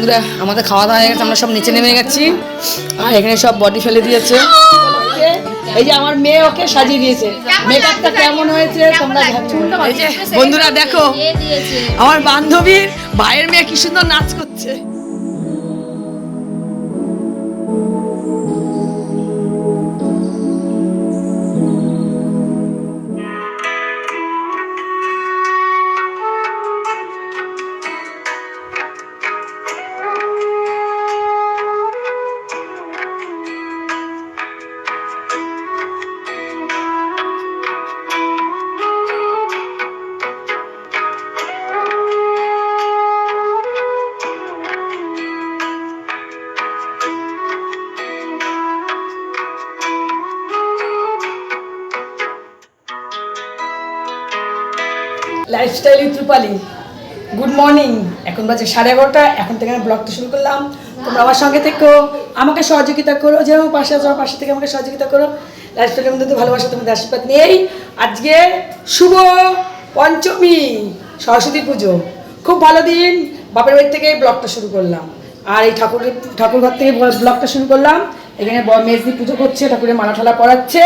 বন্ধুরা আমাদের খাওয়া দাওয়া হয়ে গেছে আমরা সব নিচে নেমে গেছি। আর এখানে সব বডি ফেলে দিয়েছে। এই যে আমার মেয়ে ওকে সাজিয়ে দিয়েছে। মেকআপটা কেমন হয়েছে তোমরা বন্ধুরা দেখো আমার বান্ধবীর ভাইয়ের মেয়ে কি সুন্দর নাচ করছে। Lifestyle with Rupali good morning এখন বাজে সাড়ে এগারোটা, এখন থেকে আমি ব্লগটা শুরু করলাম। তোমরা আমার সঙ্গে থেকো, আমাকে সহযোগিতা করো যেমন পাশে আছো পাশে থেকে আমাকে সহযোগিতা করো। লাইফস্টাইলের মধ্যে ভালোবাসা তোমাদের আশীর্বাদ নিয়েই আজকে শুভ পঞ্চমী, সরস্বতী পুজো। খুব ভালো দিন। বাপের বাড়ি থেকে ব্লগটা শুরু করলাম। আর এই ঠাকুরের ঠাকুর ঘর থেকে ব্লগটা শুরু করলাম। এখানে মেজদি পুজো করছে, ঠাকুরের মালা ঠালা পড়াচ্ছে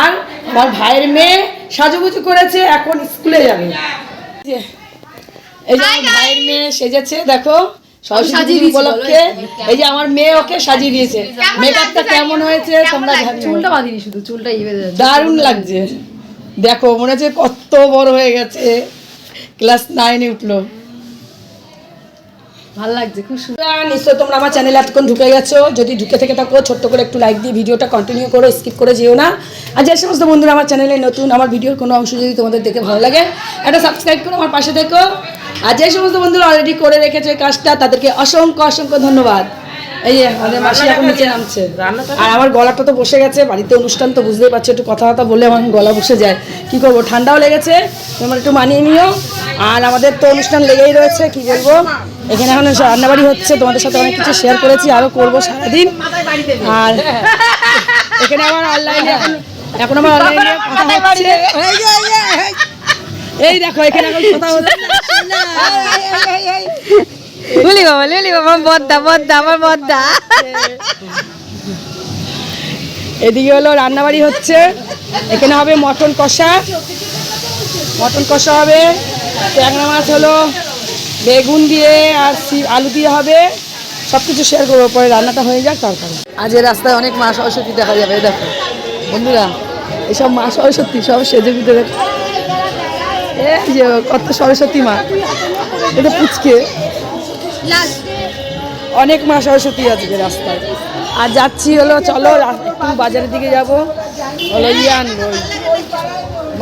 আর আমার ভাইয়ের মেয়ে সাজুগুজু করেছে এখন স্কুলে যাবে। এই যে আমার ভাইয়ের মেয়ে সেজেছে দেখো সরস্বতী উপলক্ষে। এই যে আমার মেয়ে ওকে সাজিয়ে দিয়েছে। মেকআপটা কেমন হয়েছে তোমরা জানিও। চুলটা বাঁধিনি শুধু চুলটা বেঁধে যাচ্ছে দারুণ লাগছে। দেখো মনে হচ্ছে কত বড় হয়ে গেছে। ক্লাস নাইনে উঠল। ভালো লাগছে, খুব সুন্দর। নিশ্চয় তোমরা আমার চ্যানেলে এতক্ষণ ঢুকে গেছো। যদি ঢুকে থেকে থাকো, ছোট্ট করে একটু লাইক দিয়ে ভিডিওটা কন্টিনিউ করো স্কিপ করে যেও না। আর যে সমস্ত বন্ধুরা আমার চ্যানেলে নতুন, আমার ভিডিওর কোনো অংশ যদি তোমাদের দেখে ভালো লাগে, একটা সাবস্ক্রাইব করো আমার পাশে থেকো। আর যে সমস্ত বন্ধুরা অলরেডি করে রেখেছে কাজটা, তাদেরকে অসংখ্য অসংখ্য ধন্যবাদ। এই যে আমাদের মাসি এখন নিচে নামছে। আর আমার গলাটা তো বসে গেছে বাড়িতে অনুষ্ঠান তো বুঝতেই পারছ একটু কথা কথা বললে আমার গলা বসে যায়। কি করব? ঠান্ডাও লেগেছে তোমরা একটু মানিয়ে নিও। আর আমাদের তো অনুষ্ঠান লেগেই রয়েছে কি বলব? এখানে এখন রান্নাবাড়ি হচ্ছে তোমাদের সাথে অনেক কিছু শেয়ার করেছি আরও করব সারাদিন। আর এখানে আমার অনলাইনে এখন এখন আমার অনলাইনে কথা হচ্ছে। এই দেখো এখানে এখন কথা হচ্ছে। লুলি বাবা লুলি বাবা বদ্দা বদ্দা, আমার বদ্দা। এদিকে হলো রান্নাবাড়ি হচ্ছে। এখানে হবে মটন কষা। মটন কষা হবে। ট্যাংরা মাছ হলো বেগুন দিয়ে আর আলু দিয়ে হবে। সব কিছু শেয়ার করব, পরে রান্নাটা হয়ে যাক, তারপরে। আজ এই রাস্তায় অনেক মা সরস্বতী দেখা যাবে দেখো। বন্ধুরা, এসব মা সরস্বতী সব সেজে গুজে দেখো। যে, কত সরস্বতী মা। এটা পুচকে। অনেক মা সরস্বতী আজকে রাস্তায়। আর যাচ্ছি হলো চলো একটু বাজারের দিকে যাব। হলো ইয়ে আনব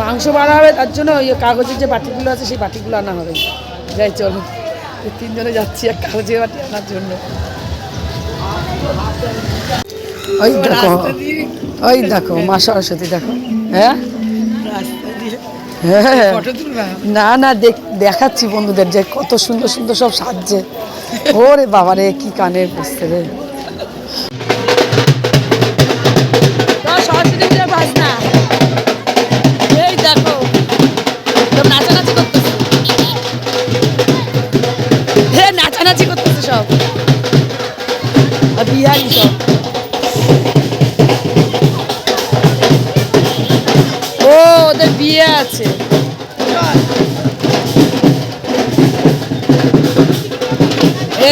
মাংস বানা হবে তার জন্য ওই কাগজের যে বাটিগুলো আছে সেই বাটিগুলো আনা হবে। যাই চলো। তিনজনে যাচ্ছি এক কাগজের বাটি আনার জন্য। ওই দেখো ওই দেখো মা সরস্বতী দেখো। হ্যাঁ? না না দেখ দেখাচ্ছি বন্ধুদের যে কত সুন্দর সুন্দর সব সাজছে। ওরে বাবারে কি কানে বসতে রে।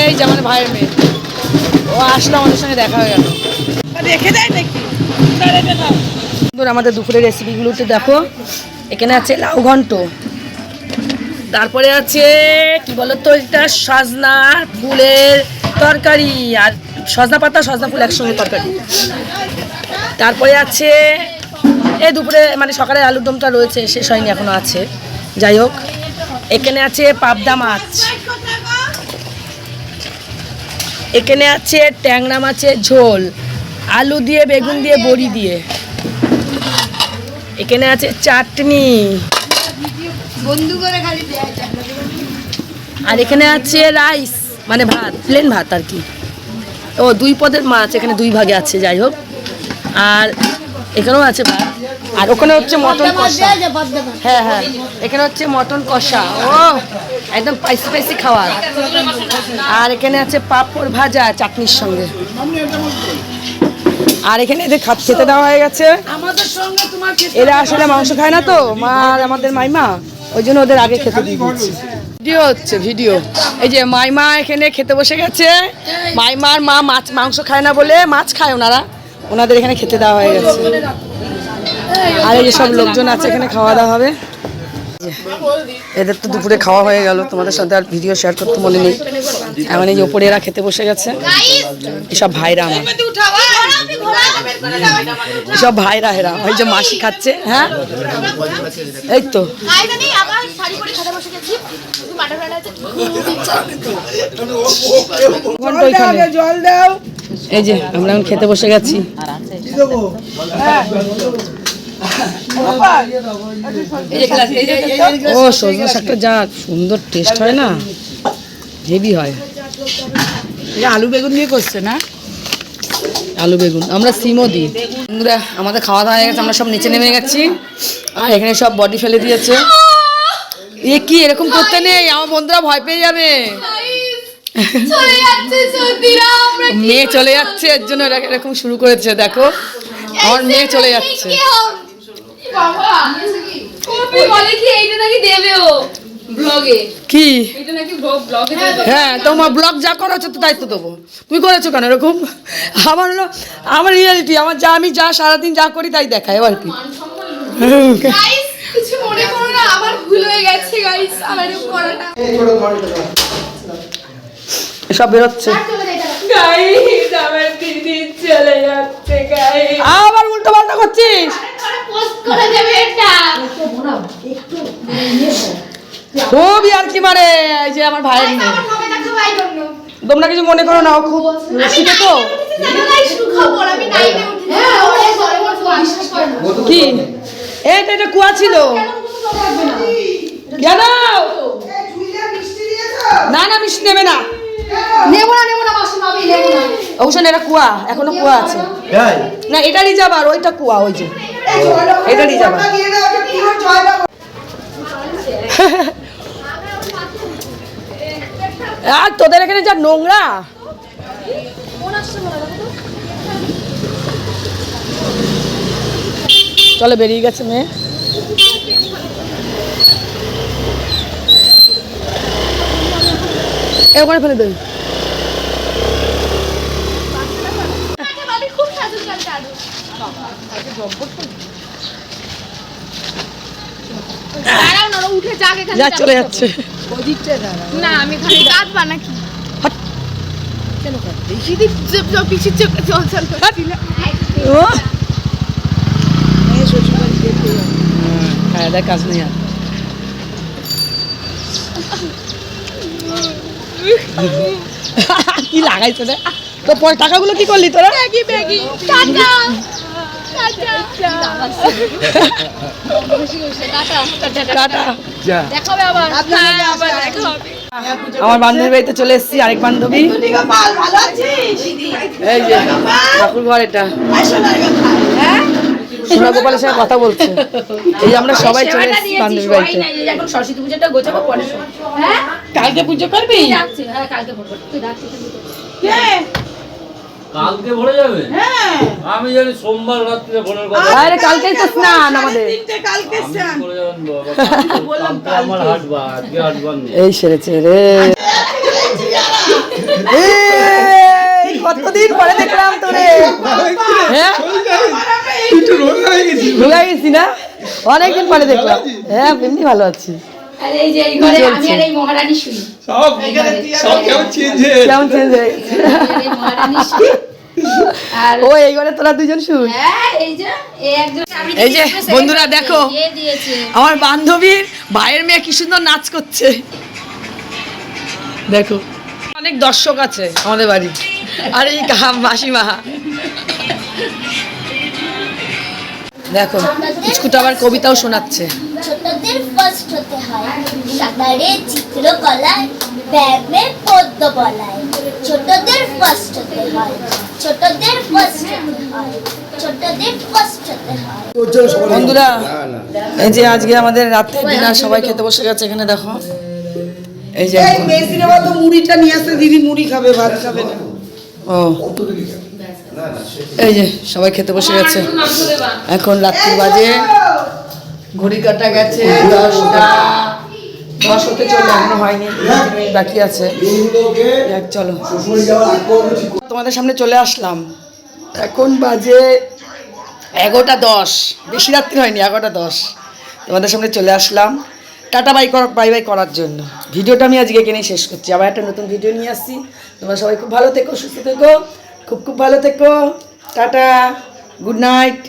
এই যে আমার ভাইয়ের মেয়ে। ও আসলো আমাদের সঙ্গে দেখা হয়ে গেল। রেখে দেয় নাকি? বন্ধুরা আমাদের দুপুরের রেসিপিগুলোতে দেখো। এখানে আছে লাউ ঘন্ট। তারপরে আছে কি বলো তো এটা? সজনা ফুলের তরকারি। আর সজনা পাতা সজনা ফুল একসঙ্গে তরকারি। তারপরে আছে এই দুপুরে মানে সকালে আলুর দমটা রয়েছে শেষ হয়নি এখনও আছে। যাই হোক এখানে আছে পাবদা মাছ। এখানে আছে ট্যাংরা মাছের ঝোল, আলু দিয়ে, বেগুন দিয়ে, বড়ি দিয়ে। এখানে আছে চাটনি। আর এখানে আছে রাইস মানে ভাত প্লেন ভাত আর কি। ও, দুই পদের মাছ, এখানে দুই ভাগে আছে, যাই হোক। আর এখানেও আছে ভাত। আর ওখানে হচ্ছে মটন কষা। হ্যাঁ হ্যাঁ। এখানে হচ্ছে মটন কষা। ও একদম স্পাইসি স্পাইসি খাবার আর এখানে আছে পাঁপড় ভাজা চাটনির সঙ্গে। আর এখানে এদের খাত খেতে দেওয়া হয়ে গেছে। এরা আসলে মাংস খায় না তো। মা আর আমাদের মাইমা ওই জন্য ওদের আগে খেতে দিয়ে দিচ্ছি ভিডিও হচ্ছে ভিডিও। এই যে মাইমা এখানে খেতে বসে গেছে। মাইমার মা মাছ মাংস খায় না বলে মাছ খায় ওনারা। ওনাদের এখানে খেতে দেওয়া হয়ে গেছে। আর এই যে সব লোকজন আছে এখানে খাওয়া দাওয়া হবে। এদের তো দুপুরে খাওয়া হয়ে গেল তোমাদের সাথে আর ভিডিও শেয়ার করতে মনে নেই। এমন এই ওপরে এরা খেতে বসে গেছে। এসব ভাইরা আমার। এসব ভাইরা হেরা ওই যে মাসি খাচ্ছে হ্যাঁ? এই তো। এই যে আমরা এখন খেতে বসে গেছি। ও সজনা শাকটা যা সুন্দর টেস্ট হয় না হেভি হয় আলু বেগুন দিয়ে করছে না আলু বেগুন আমরা সিমও দিই বন্ধুরা আমাদের খাওয়া দাওয়া হয়ে গেছে আমরা সব নিচে নেমে গেছি আর এখানে সব বডি ফেলে দিয়েছে এ কি এরকম করতে নেই আমার বন্ধুরা ভয় পেয়ে যাবে মেয়ে চলে যাচ্ছে, এর জন্য এরকম শুরু করেছে, দেখো। আমার মেয়ে চলে যাচ্ছে। বাবা কপি বলে কি এইটা নাকি দেবে ও ব্লগে? কি? এটা নাকি ব্লগে হ্যাঁ তোমার ব্লগ যা তো তো দেবো। তুমি করেছ কেন এরকম? আমার হলো আমার রিয়ালিটি আমার যা আমি যা সারাদিন যা করি তাই দেখায় এবার কি? গাইস কিছু মনে করো না আমার ভুল হয়ে গেছে গাইস আমার এরকম করাটা। সব বেরোচ্ছে। গাইস আমার দিদি চলে যাচ্ছে গাইস আবার উল্টো পাল্টা করছিস? করে দেবে এটা। খুব আর কি মারে এই যে আমার ভাইয়ের মেয়ে। তোমরা কিছু মনে করো না ও খুব রসিকে তো। হ্যাঁ কি? এটা এটা কুয়া ছিল। কেন না? না মিষ্টি নেবে না। নেব না নেব না মাসি মামি নেব না। অবশ্য এটা কুয়া এখনও কুয়া আছে। না? এটা রিজার্ভ আর ওইটা কুয়া ওই যে। এটা রিজার্ভ আর তোদের এখানে যা নোংরা। চলে বেরিয়ে গেছে মেয়ে। এ ওখানে ফেলে দেবে খুব সাজু কাটতে আরও দাঁড়াও না ওরা উঠে যাক এখানে যা চলে যাচ্ছে। না আমি এখানে কাঁদবা নাকি হাট। দিদি চুপ চুপ পিছিয়ে চুপ চল চল ও। হ্যাঁ দেখ কাজ নেই আর। কি লাগাইছে রে তো টাকাগুলো কি করলি তোরা? আমার বান্ধবী বাড়িতে চলে এসেছি আরেক বান্ধবী। এই যে ঠাকুর ঘর এটা। সোনা গোপালের সঙ্গে কথা বলছে। এই আমরা সবাই চলে এসেছি বান্ধবী বাড়িতে। এখন সরস্বতী পুজোটা গোছাবো পরে হ্যাঁ কালকে পুজো করবি। হ্যাঁ কালকে করব তুই ডাকছিস কালকে ভরে যাবে? আমি জানি সোমবার রাত্রে ভোরের কথা। আরে কালকেই তো স্নান আমাদের। আমি করে যাবেন বাবা। কালকে আমার হাটবা আজকে হাটবার নেই। এই সেরেছে রে। এই, কতদিন পরে দেখলাম তোরে। হ্যাঁ? ভুলে গেছি না? অনেকদিন পরে দেখলাম। হ্যাঁ এমনি ভালো আছি। আরে এই যে এই ঘরে আমি আর এই মহারানী শুই কেমন চেঞ্জ হয়ে গেছে এই মহারানী শুই ও এই ঘরে তোরা দুজন শুন। হ্যাঁ এই যে এই একজন এই যে বন্ধুরা দেখো আমার বান্ধবীর ভাইয়ের মেয়ে কি সুন্দর নাচ করছে। দেখো অনেক দর্শক আছে আমাদের বাড়ি। আর এই কা- মাসিমা দেখো স্কুটা আবার কবিতাও শোনাচ্ছে। ছোটদের ফার্স্ট হতে হয়। সাঁতারে চিত্রকলায় ব্যায়ামে পদ্ম বলায় ছোটদের ফার্স্ট হতে হয়। ছোটদের ফার্স্ট হতে হয়। ছোটদের ফার্স্ট হতে হয়। বন্ধুরা এই যে আজকে আমাদের রাত্রে ডিনার সবাই খেতে বসে গেছে এখানে দেখো। এই যে। মেসিনে বলতো মুড়িটা নিয়ে আসতে দিদি মুড়ি খাবে ভাত খাবে না। ও। এই যে সবাই খেতে বসে গেছে। এখন রাত্রি বাজে। ঘড়ি কাটা গেছে দশটা। দশ হতে চললে এখনও হয়নি বাকি আছে। যাক, চলো। তোমাদের সামনে চলে আসলাম। এখন বাজে এগারোটা দশ বেশি রাত্রি হয়নি এগারোটা দশ। তোমাদের সামনে চলে আসলাম। টাটা বাই কর বাই বাই করার জন্য। ভিডিওটা আমি আজকে এখানেই শেষ করছি। আবার একটা নতুন ভিডিও নিয়ে আসছি। তোমরা সবাই খুব ভালো থেকো সুস্থ থেকো। খুব খুব ভালো থেকো। টাটা। Good night.